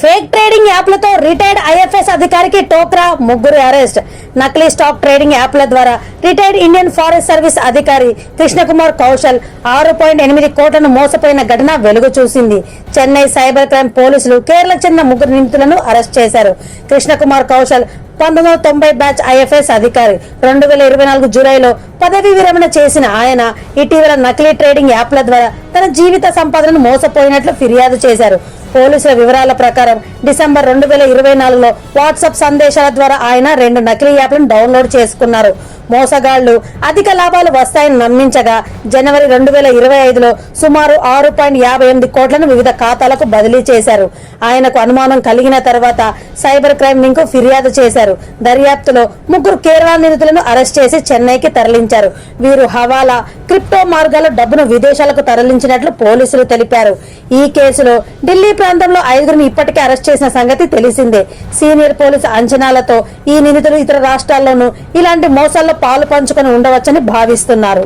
Fake trading యాప్లతో retired IFS అధికారికి టోక్రా ముగ్గురు అరెస్ట్ నకిలీ స్టాక్ ట్రేడింగ్ యాప్ల ద్వారా రిటైర్డ్ ఇండియన్ ఫారెస్ట్ సర్వీస్ అధికారి కృష్ణకుమార్ కౌశల్ ఆరు పాయింట్ ఎనిమిది కోట్లను మోసపోయిన ఘటన వెలుగు చూసింది. చెన్నై సైబర్ క్రైమ్ పోలీసులు కేరళకు చెందిన ముగ్గురు నిందితులను అరెస్ట్ చేశారు. కృష్ణకుమార్ కౌశల్ పంతొమ్మిది వందల తొంభై బ్యాచ్ ఐఎఫ్ఎస్ అధికారి రెండు వేల ఇరవై నాలుగు జూలైలో పదవి విరమణ చేసిన ఆయన ఇటీవల నకిలీ ట్రేడింగ్ యాప్ల ద్వారా తన జీవిత సంపాదనను మోసపోయినట్లు ఫిర్యాదు చేశారు. పోలీసుల వివరాల ప్రకారం డిసెంబర్ రెండు వేల ఇరవై నాలుగులో వాట్సాప్ సందేశాల ద్వారా ఆయన రెండు నకిలీ యాప్లను డౌన్లోడ్ చేసుకున్నారు. మోసగాళ్ళు అధిక లాభాలు వస్తాయని నమ్మించగా జనవరి రెండు వేల ఇరవై ఐదులో సుమారు ఆరు పాయింట్ యాభై ఎనిమిది కోట్లను వివిధ ఖాతాలకు బదిలీ చేశారు. ఆయనకు అనుమానం కలిగిన తర్వాత సైబర్ క్రైమ్ వింగ్కు ఫిర్యాదు చేశారు. దర్యాప్తులో ముగ్గురు కేరళ నిందితులను అరెస్ట్ చేసి చెన్నైకి తరలించారు. వీరు హవాలా క్రిప్టో మార్గాల్లో డబ్బును విదేశాలకు తరలించినట్లు పోలీసులు తెలిపారు. ఈ కేసులో ఢిల్లీ ప్రాంతంలో ఐదుగురిని ఇప్పటికే అరెస్ట్ చేసిన సంగతి తెలిసిందే. సీనియర్ పోలీసు అంచనాలతో ఈ నిందితులు ఇతర రాష్ట్రాల్లోనూ ఇలాంటి మోసాల్లో పాలు పంచుకొని ఉండవచ్చని భావిస్తున్నారు.